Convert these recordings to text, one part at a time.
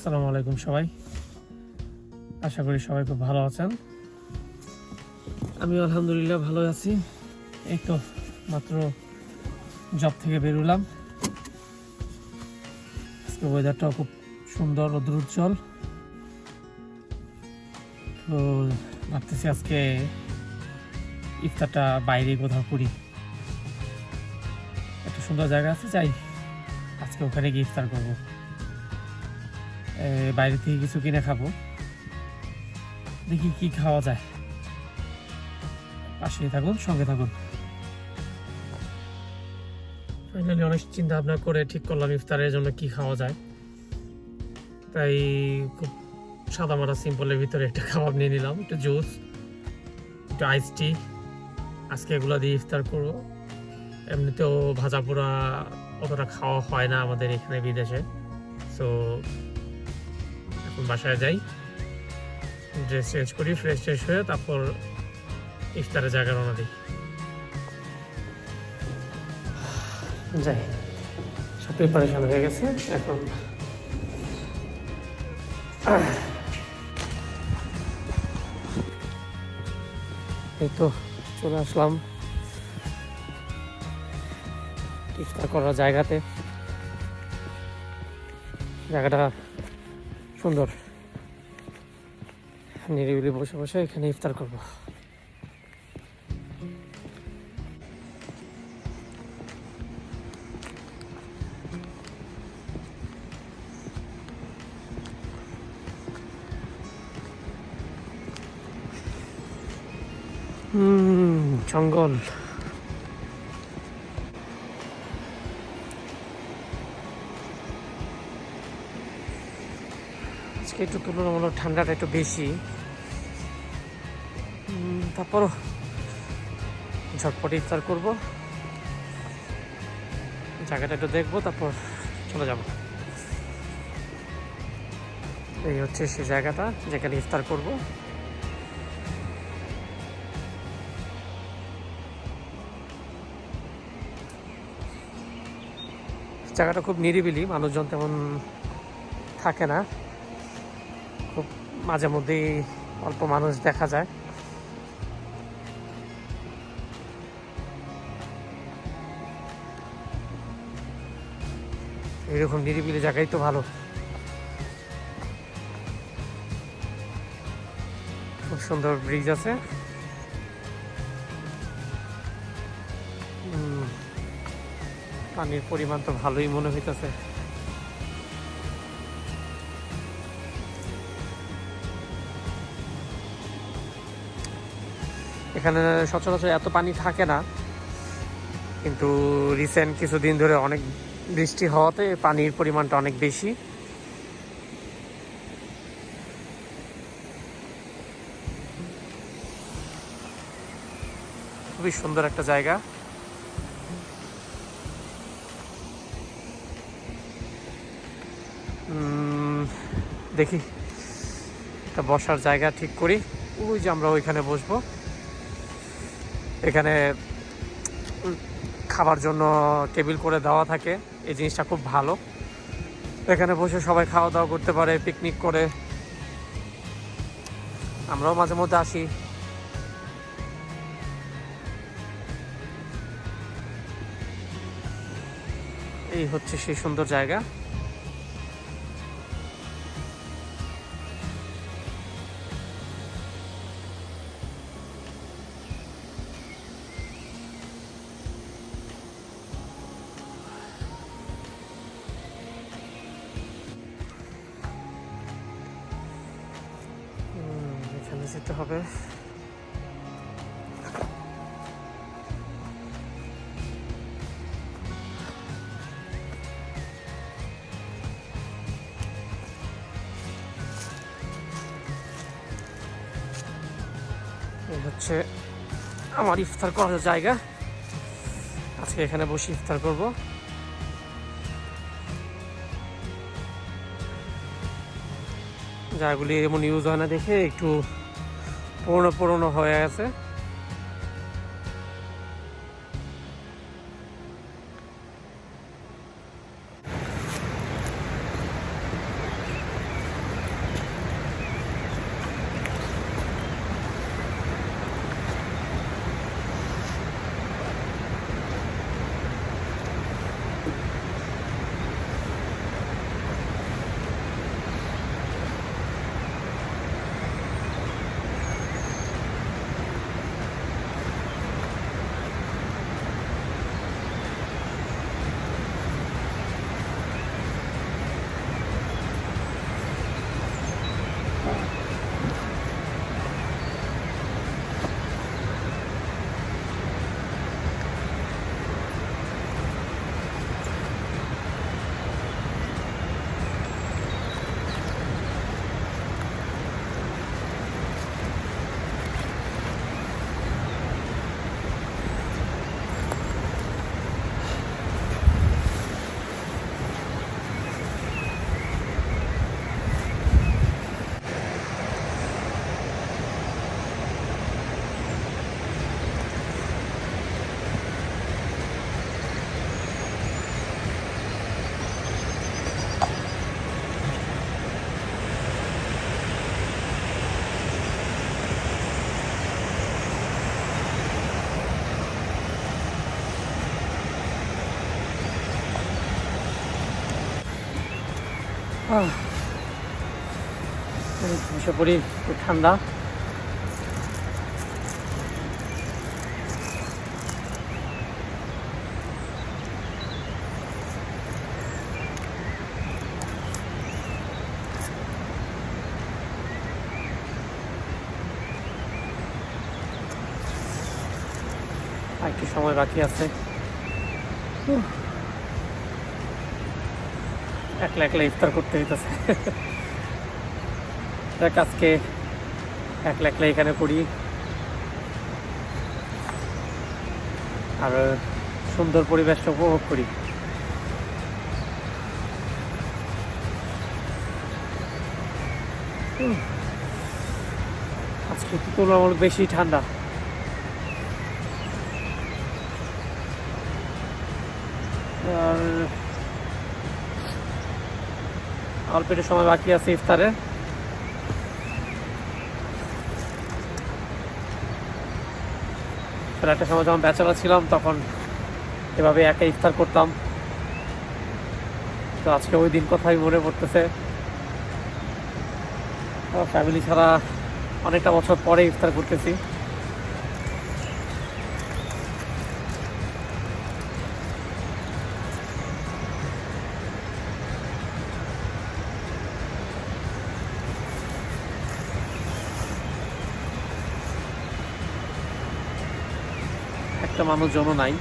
আসসালামু আলাইকুম সবাই। আশা করি সবাই খুব ভালো আছেন। আমি আলহামদুলিল্লাহ ভালো আছি। এই তো মাত্র জব থেকে বেরোলাম আজকে ওয়েদারটাও খুব সুন্দর রোদ্র উজ্জ্বল তো ভাবতেছি আজকে ইফতারটা বাইরে কোথাও করি। একটা সুন্দর জায়গা আছে, যাই আজকে ওখানে গিয়ে ইফতার করব। বাইরে থেকে কিছু কিনে খাব। দেখি কি খাওয়া যায়। পাশে থাকুন, সঙ্গে থাকুন। ফাইনালি অনেক চিন্তা ভাবনা করে ঠিক করলাম ইফতারের জন্য কি খাওয়া যায়। তাই খুব সাদা মাটা সিম্পলের ভিতরে একটা খাবার নিয়ে নিলাম, একটু জুস, একটু আইস টি আজকে এগুলো দিয়ে ইফতার করব। এমনিতেও ভাজা পোড়া অতটা খাওয়া হয় না আমাদের এখানে বিদেশে। এখন বাসায় যাই। ড্রেস চেঞ্জ করি ফ্রেশ ট্রেশ হয়ে তারপর ইফতারের জায়গা রওনা দিই। যাই, সব প্রিপারেশন হয়ে গেছে, এখন এই তো চলে আসলাম। ইফতার করার জায়গাতে। জায়গাটা সুন্দর। নিরিবিলি বসে বসে এখানে ইফতার করব। হুম জঙ্গল। একটু তুলনামূলক ঠান্ডাটা একটু বেশি। তারপরও ঝটপট ইফতার করব। জায়গাটা একটু দেখব, তারপর চলে যাব। এই হচ্ছে সেই জায়গাটা যেখানে ইফতার করব। জায়গাটা খুব নিরিবিলি, মানুষজন তেমন থাকে না। মাঝে মধ্যেই অল্প মানুষ দেখা যায়। এরকম নিরিবিলি জায়গায় তো ভালো। খুব সুন্দর ব্রিজ আছে। পানির পরিমাণ তো ভালোই মনে হইতেছে। এখানে সচরাচর এত পানি থাকে না। কিন্তু রিসেন্ট কিছুদিন ধরে অনেক বৃষ্টি হওয়াতে পানির পরিমাণটা অনেক বেশি। খুবই সুন্দর একটা জায়গা। দেখি, একটা বসার জায়গা ঠিক করি। ওই যে আমরা ওইখানে বসবো। এখানে খাবার জন্য টেবিল করে দেওয়া থাকে। এই জিনিসটা খুব ভালো। এখানে বসে সবাই খাওয়া দাওয়া করতে পারে পিকনিক করে। আমরাও মাঝে মধ্যে আসি। এই হচ্ছে সেই সুন্দর জায়গা। হচ্ছে আমার ইফতার করার জায়গা। আজকে এখানে বসে ইফতার করব। জায়গাগুলি এমন ইউজ হয় না দেখে একটু পুরনো পুরনো হয়ে আছে আহ, এই বসে পড়ি একটু ঠান্ডা আর একটু সময় বাকি আছে উহ। একলা একলা ইফতার করতে হইতেছে। দেখ আজকে একলা একলা এখানে করি আর সুন্দর পরিবেশটা উপভোগ করি। আজকে একটু তুলনামূলক বেশি ঠান্ডা। আর অল্প একটু সময় বাকি আছে ইফতারে। একটা সময় যখন ব্যাচেলার ছিলাম, তখন এভাবে একা ইফতার করতাম। তো আজকে ওই দিন কথাই মনে পড়তেছে। ফ্যামিলি ছাড়া অনেকটা বছর পরে ইফতার করতেছি। একটা মানুষজনও নাই।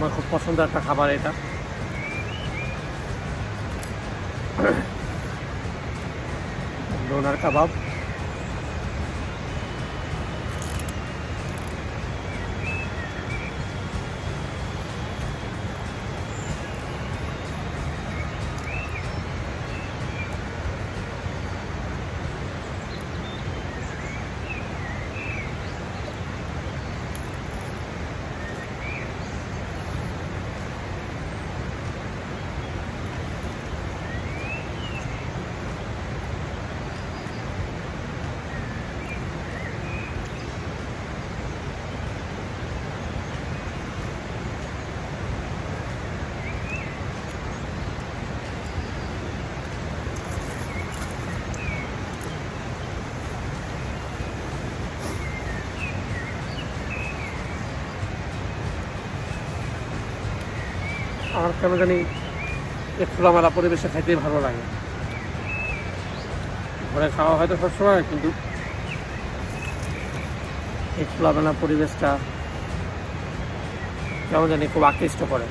আমার খুব পছন্দের একটা খাবার এটা। ডোনার কাবাব। আমার কেন জানি খোলামেলা পরিবেশে খাইতেই ভালো লাগে। ঘরে খাওয়া হয়তো সবসময়, কিন্তু এই খোলামেলা পরিবেশটা কেমন জানি খুব আকৃষ্ট করে।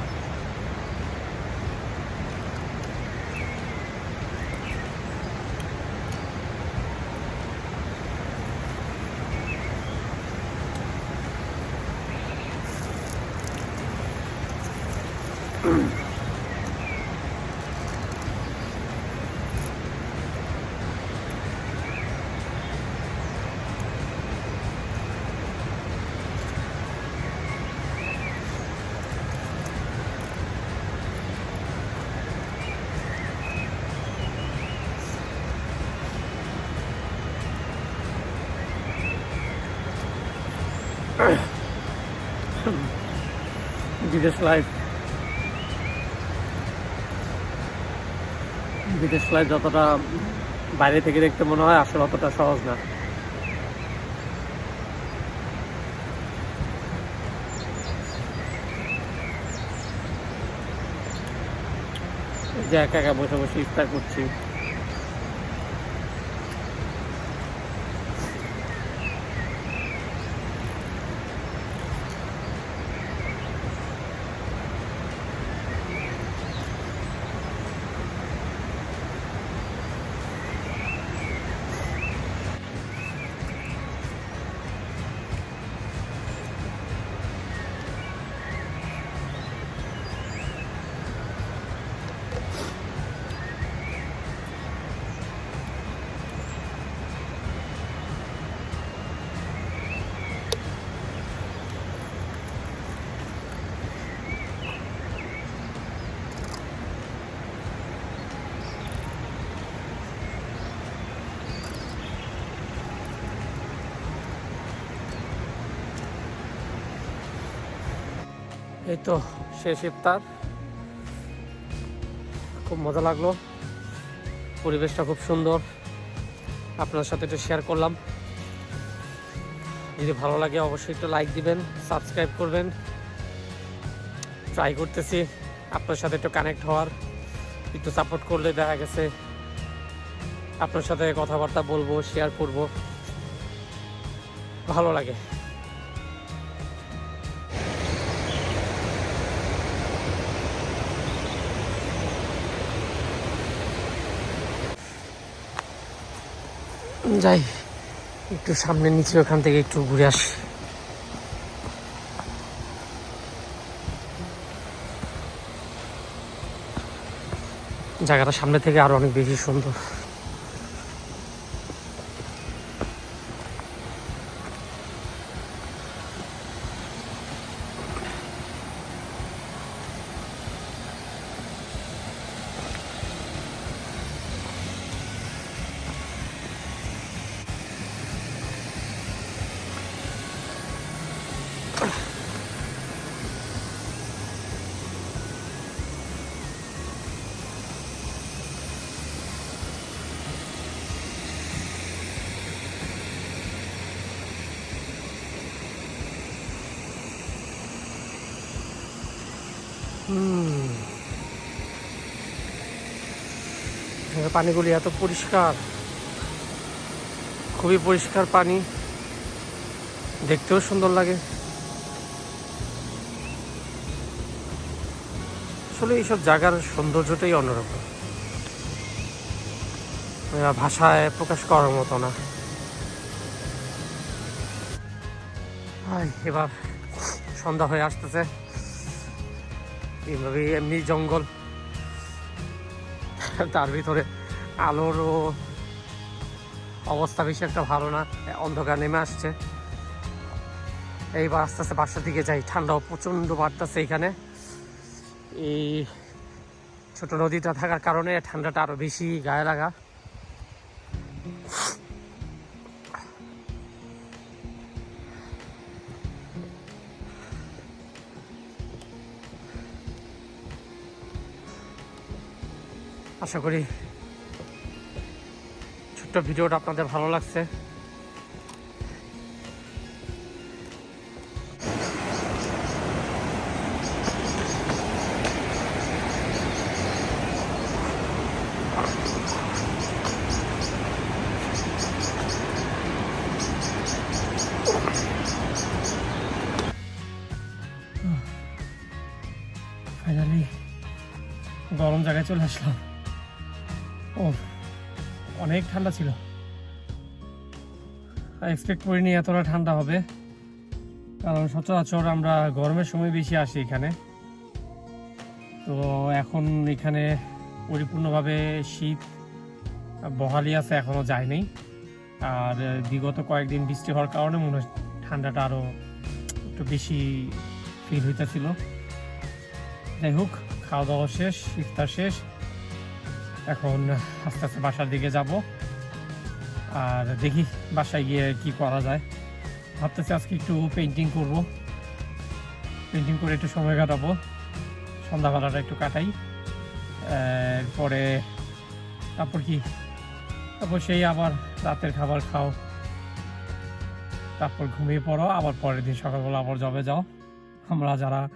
বিদেশ লাইফ বিদেশ লাইফ যতটা বাইরে থেকে দেখতে মনে হয়, আসলে অতটা সহজ না। যে একা একা বসে বসে ইফতার করছি। এই তো শেষ ইফতার। খুব মজা লাগল। পরিবেশটা খুব সুন্দর। আপনার সাথে একটু শেয়ার করলাম। যদি ভালো লাগে অবশ্যই একটু লাইক দিবেন সাবস্ক্রাইব করবেন। ট্রাই করতেছি। আপনার সাথে একটু কানেক্ট হওয়ার। একটু সাপোর্ট করলে দেখা গেছে আপনার সাথে কথাবার্তা বলব শেয়ার করব। ভালো লাগে। যাই, একটু সামনে নিচে ওখান থেকে একটু ঘুরে আসি। জায়গাটা সামনে থেকে আরও অনেক বেশি সুন্দর। পানিগুলি এত পরিষ্কার। খুবই পরিষ্কার পানি। দেখতেও সুন্দর লাগে। আসলে এইসব জায়গার সৌন্দর্যটাই অন্যরকম। ভাষায় প্রকাশ করার মতো না। এবার সন্ধ্যা হয়ে আসতেছে। এইভাবে এমনি জঙ্গল। তার ভিতরে আলোরও অবস্থা বেশি একটা ভালো না, অন্ধকার নেমে আসছে। এইবার আস্তে আস্তে বাসার দিকে যাই, ঠান্ডাও প্রচণ্ড বাড়তেছে এখানে। এই ছোট নদীটা থাকার কারণে ঠান্ডাটা আরও বেশি গায়ে লাগা। আশা করি ছোট্ট ভিডিওটা আপনাদের ভালো লাগছে। গরম জায়গায় চলে আসলাম। অনেক ঠান্ডা ছিল। এক্সপেক্ট করিনি এতটা ঠান্ডা হবে। কারণ সচরাচর আমরা গরমের সময় বেশি আসি এখানে। তো এখন এখানে পরিপূর্ণভাবে শীত, বহালি আছে, এখনও যায়নি। আর বিগত কয়েকদিন বৃষ্টি হওয়ার কারণে মনে হয় ঠান্ডাটা আরও একটু বেশি ফিল হইতেছিল। যাই হোক খাওয়া দাওয়া শেষ, ইফতার শেষ। এখন আস্তে আস্তে বাসার দিকে যাব। আর দেখি বাসায় গিয়ে কি করা যায়। ভাবতেছি আজকে একটু পেন্টিং করব। পেন্টিং করে একটু সময় কাটাবো। সন্ধ্যাবেলাটা একটু কাটাই। এরপরে তারপর কি? তারপর সেই আবার রাতের খাবার খাও। তারপর ঘুমিয়ে পড়ো। আবার পরের দিন সকালবেলা আবার জবে যাও। আমরা যারা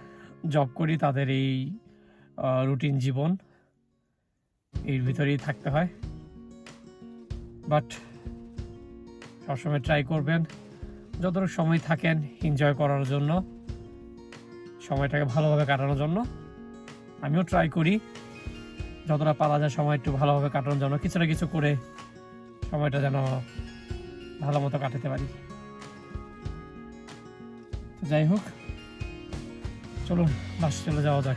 জব করি তাদের এই রুটিন জীবন। এর ভিতরেই থাকতে হয়। বাট সবসময় ট্রাই করবেন। যতটুকু সময় থাকেন এনজয় করার জন্য, সময়টাকে ভালোভাবে কাটানোর জন্য। আমিও ট্রাই করি। যতটা পারা যায় সময় একটু ভালোভাবে কাটানোর জন্য। কিছু না কিছু করে সময়টা যেন ভালো মতো কাটাতে পারি। যাই হোক, চলুন, বাস চলে যাওয়া যাক।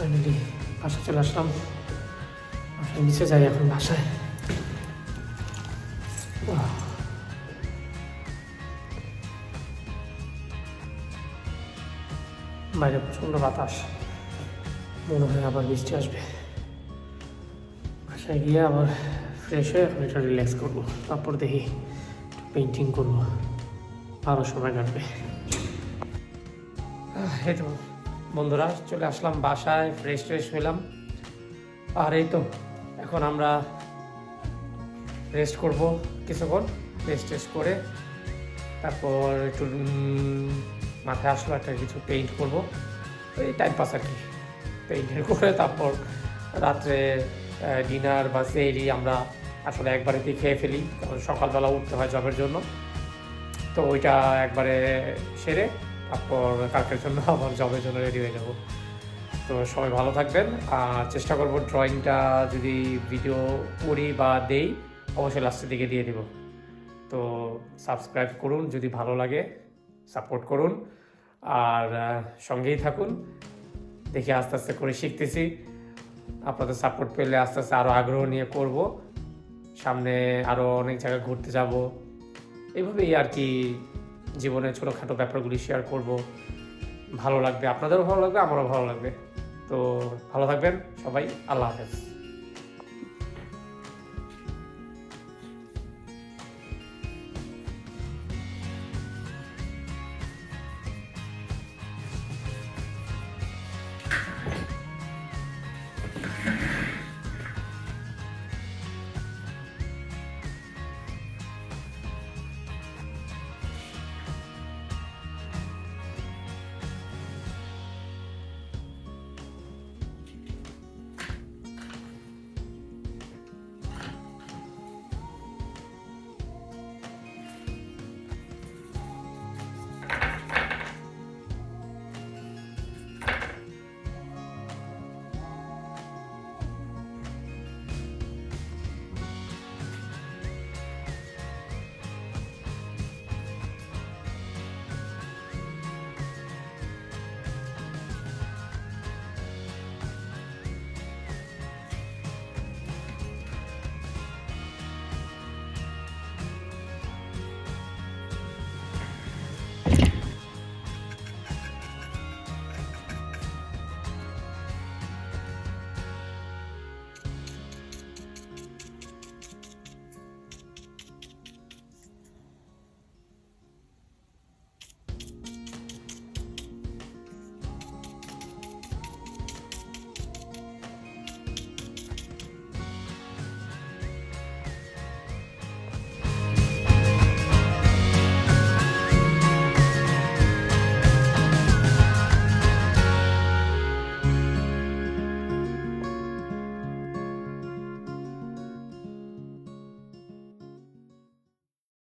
ফাইনালি বাসায় চলে আসলাম। বাসায় নিচে যাই এখন, বাসায়। বাইরে প্রচণ্ড বাতাস। মনে হয় আবার বৃষ্টি আসবে। বাসায় গিয়ে আবার ফ্রেশ হয়ে এখন একটু রিল্যাক্স করব। তারপর দেখি পেন্টিং করব। ভালো সময় কাটবে। এই তো। বন্ধুরা, চলে আসলাম বাসায় ফ্রেশ ট্রেশ হইলাম। আর এই তো, এখন আমরা রেস্ট করব কিছুক্ষণ রেস্ট টেস্ট করে তারপর একটু মাথায় আসলো একটা কিছু পেইন্ট করব। এই টাইম পাস আর কি পেইন্টের করে তারপর রাত্রে ডিনার বা সেরি আমরা আসলে একবারে একবারেতেই খেয়ে ফেলি, কারণ সকালবেলা উঠতে হয় জবের জন্য। তো ওইটা একবারে সেরে তারপর কালকের জন্য আবার জবের জন্য রেডি হয়ে যাব। তো সবাই ভালো থাকবেন। আর চেষ্টা করব ড্রয়িংটা যদি ভিডিও করি বা দেই, অবশ্যই লাস্টের দিকে দিয়ে দিব। তো সাবস্ক্রাইব করুন যদি ভালো লাগে সাপোর্ট করুন। আর সঙ্গেই থাকুন। দেখি আস্তে আস্তে করে শিখতেছি। আপনাদের সাপোর্ট পেলে আস্তে আস্তে আরও আগ্রহ নিয়ে করব। সামনে আরও অনেক জায়গায় ঘুরতে যাব। এইভাবেই আর কি জীবনের ছোটোখাটো ব্যাপারগুলি শেয়ার করব। ভালো লাগবে, আপনাদেরও ভালো লাগবে, আমারও ভালো লাগবে। তো ভালো থাকবেন, সবাই, আল্লাহ হাফেজ।